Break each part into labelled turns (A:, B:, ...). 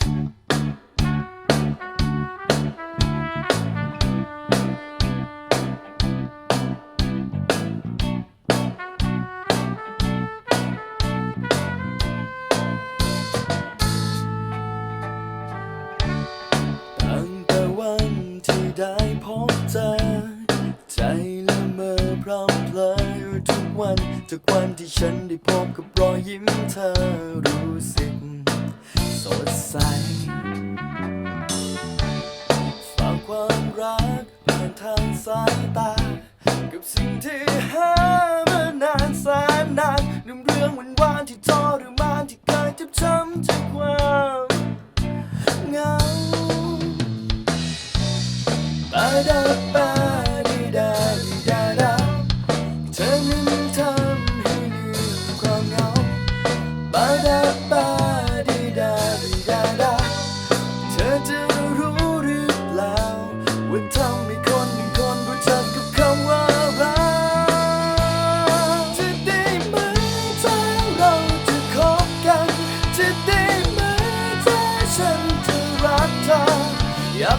A: ตั้งแต่วันที่ได้พบเธอ ใจละเมอพร่ำเพลออยู่ทุกวันจากวันที่ฉันได้พบกับรอยยิ้มเธอรู้สึก สดใส ฝากความรักผ่านทางสายตา กับสิ่งที่หามานานแสนนานนำเรื่องวันวานๆที่ทอ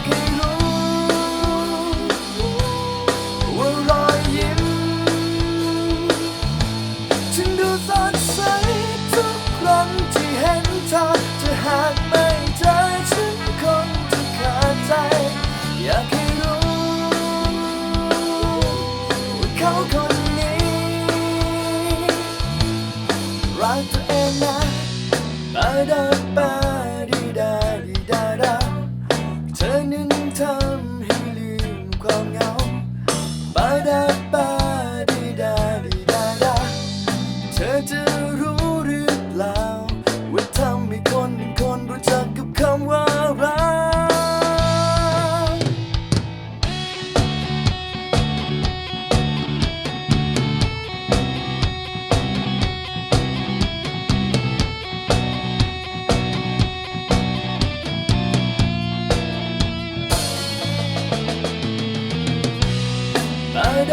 A: ากให้รู้ว่ารอยยิ้มฉันดูสดใสทุกครั้งที่เห็นเธอจะหากไม่ นั้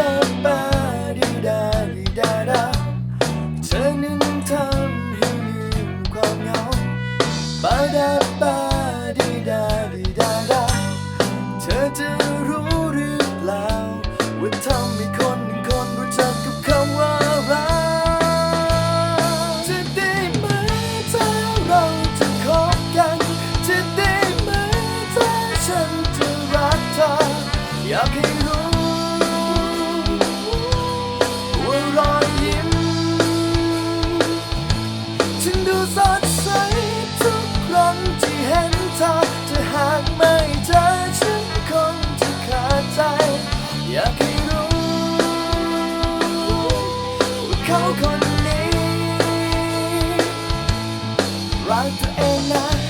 A: ดาปาดีดาดีดาดาเธอนั้นทำให้ลืมความเหงาปาดาปาดีดาดีดาดาเธอจะรู้หรือเปล่าว่าทำให้คนหนึ่งคนรู้จักกับคำว่ารักจะได้ไหม อยากให้รู้ว่าเขาคนนี้รักตัวเองนะ